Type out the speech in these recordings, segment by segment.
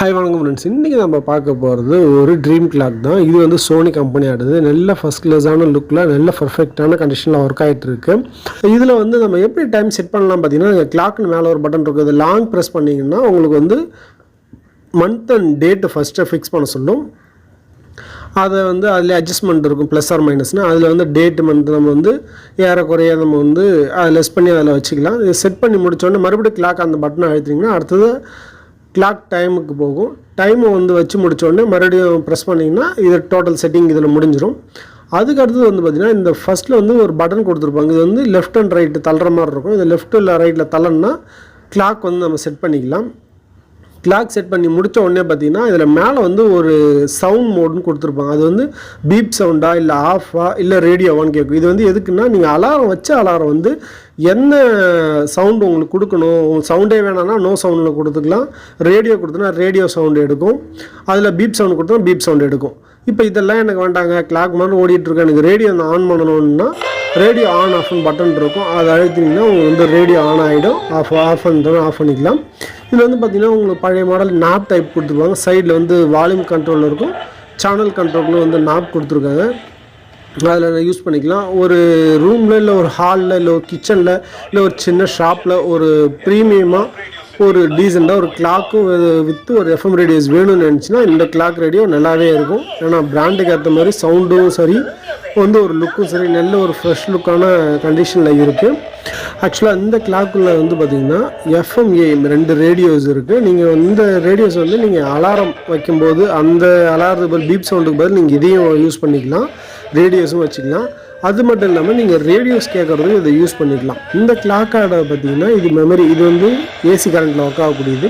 Hi வணக்கம் friends இன்றைக்கி நம்ம பார்க்க போகிறது ஒரு ட்ரீம் கிளாக் தான். இது வந்து சோனி கம்பெனி ஆடுது நல்ல ஃபஸ்ட் கிளாஸான லுக்கில் நல்ல பர்ஃபெக்டான கண்டிஷனில் ஒர்க் ஆகிட்டு இருக்கு. இதில் வந்து நம்ம எப்படி டைம் செட் பண்ணலாம் பார்த்தீங்கன்னா கிளாக்னு மேலே ஒரு பட்டன் இருக்குது லாங் ப்ரெஸ் பண்ணிங்கன்னா உங்களுக்கு வந்து மந்த் அண்ட் டேட்டு ஃபஸ்ட்டை ஃபிக்ஸ் பண்ண சொல்லும். அதை வந்து அதில் அட்ஜஸ்ட்மெண்ட் இருக்கும் ப்ளஸ் ஆர் மைனஸ்னு அதில் வந்து டேட்டு மந்த் நம்ம வந்து ஏறக்குறைய நம்ம வந்து அதை லெஸ் பண்ணி அதில் வச்சுக்கலாம். இதை செட் பண்ணி முடித்தோடனே மறுபடியும் கிளாக் அந்த பட்டனை அழுத்திங்கன்னா அடுத்தது கிளாக் டைமுக்கு போகும். டைமை வந்து வச்சு முடித்தோடனே மறுபடியும் ப்ரெஸ் பண்ணிங்கன்னா இது டோட்டல் செட்டிங் இதில் முடிஞ்சிடும் அதுக்கு அடுத்தது வந்து பார்த்திங்கன்னா இந்த ஃபஸ்ட்டில் வந்து ஒரு பட்டன் கொடுத்துருப்பாங்க. இது வந்து லெஃப்ட் அண்ட் ரைட்டு தள்ளுற மாதிரி இருக்கும். இது லெஃப்ட் இல்லை ரைட்டில் தள்ளணும்னா கிளாக் வந்து நம்ம செட் பண்ணிக்கலாம். கிளாக் செட் பண்ணி முடித்த உடனே பார்த்தீங்கன்னா இதில் மேலே வந்து ஒரு சவுண்ட் மோடுன்னு கொடுத்துருப்பாங்க. அது வந்து பீப் சவுண்டா இல்லை ஆஃபா இல்லை ரேடியோவான்னு கேட்கும். இது வந்து எதுக்குன்னா நீங்கள் அலாரம் வச்ச அலாரம் வந்து என்ன சவுண்டு உங்களுக்கு கொடுக்கணும்? சவுண்டே வேணாம்னா நோ சவுண்டில் கொடுத்துக்கலாம். ரேடியோ கொடுத்தனா ரேடியோ சவுண்டு எடுக்கும். அதில் பீப் சவுண்ட் கொடுத்தா பீப் சவுண்ட் எடுக்கும். இப்போ இதெல்லாம் எனக்கு வேண்டாங்க. கிளாக் மாதிரி ஓடிட்டுருக்கேன் எனக்கு ரேடியோ ஆன் பண்ணணும்னா ரேடியோ ஆன் ஆஃப்னு பட்டன் இருக்கும். அதை அழுத்தினீங்கன்னா உங்களுக்கு வந்து ரேடியோ ஆன் ஆகிடும் ஆஃப் ஆஃப் பண்ணி ஆஃப் பண்ணிக்கலாம். இதில் வந்து பார்த்திங்கன்னா உங்களுக்கு பழைய மாடல் நாப் டைப் கொடுத்துருப்பாங்க. சைடில் வந்து வால்யூம் கண்ட்ரோல் இருக்கும். சேனல் கண்ட்ரோல்னு வந்து நாப் கொடுத்துருக்காங்க. அதில் யூஸ் பண்ணிக்கலாம். ஒரு ரூமில் இல்லை ஒரு ஹாலில் இல்லை ஒரு கிச்சனில் இல்லை ஒரு சின்ன ஷாப்பில் ஒரு ப்ரீமியமாக ஒரு டீசெண்டாக ஒரு கிளாக்கும் வித்து ஒரு எஃப்எம் ரேடியோஸ் வேணும்னு நினச்சின்னா இந்த கிளாக் ரேடியோ நல்லாவே இருக்கும். ஏன்னா பிராண்டுக்கு ஏற்ற மாதிரி சவுண்டும் சரி வந்து ஒரு லுக்கும் சரி நல்ல ஒரு ஃப்ரெஷ் லுக்கான கண்டிஷனில் இருக்குது ஆக்சுவலாக இந்த கிளாக்குள்ள வந்து பார்த்திங்கன்னா எஃப்எம் ஏஎம் ரெண்டு ரேடியோஸ் இருக்குது நீங்கள் இந்த ரேடியோஸ் வந்து நீங்கள் அலாரம் வைக்கும்போது அந்த அலாரத்துக்கு பதில் பீப் சவுண்டுக்கு பதில் நீங்கள் இதையும் யூஸ் பண்ணிக்கலாம். ரேடியோஸும் வச்சுக்கலாம். அது மட்டும் இல்லாமல் நீங்கள் ரேடியோஸ் கேட்குறதுக்கு இதை யூஸ் பண்ணிக்கலாம். இந்த கிளாக் பார்த்தீங்கன்னா இது மெமரி இது வந்து ஏசி கரண்ட்டில் ஒர்க் ஆகக்கூடியது.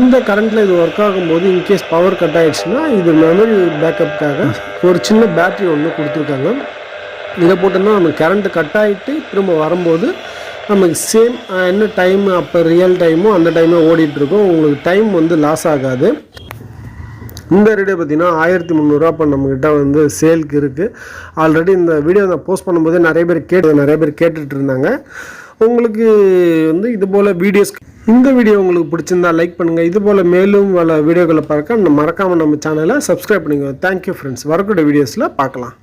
இந்த கரண்ட்டில் இது ஒர்க் ஆகும்போது இன்கேஸ் பவர் கட் ஆகிடுச்சுன்னா இது மெமரி பேக்கப்புக்காக ஒரு சின்ன பேட்ரி ஒன்று கொடுத்துருக்காங்க. இதை போட்டோம்னா நம்ம கரண்ட்டு கட் ஆகிட்டு திரும்ப வரும்போது நமக்கு சேம் என்ன டைம் அப்போ ரியல் டைமோ அந்த டைமே ஓடிட்டுருக்கோம் உங்களுக்கு டைம் வந்து லாஸ் ஆகாது. இந்த ரேடியோ பார்த்தீங்கன்னா ஆயிரத்தி முந்நூறுரூவா இப்போ நம்மக்கிட்ட வந்து சேலுக்கு இருக்குது ஆல்ரெடி இந்த வீடியோ நான் போஸ்ட் பண்ணும்போதே நிறைய பேர் கேட்டு நிறைய பேர் கேட்டுட்டு இருந்தாங்க. உங்களுக்கு வந்து இது போல் வீடியோஸ் இந்த வீடியோ உங்களுக்கு பிடிச்சிருந்தா லைக் பண்ணுங்கள் இது போல் மேலும் பல வீடியோக்களை பார்க்க மறக்காமல் நம்ம சேனலை சப்ஸ்கிரைப் பண்ணிக்கோங்க. தேங்க்யூ ஃப்ரெண்ட்ஸ் வரக்கூடிய வீடியோஸில் பார்க்கலாம்.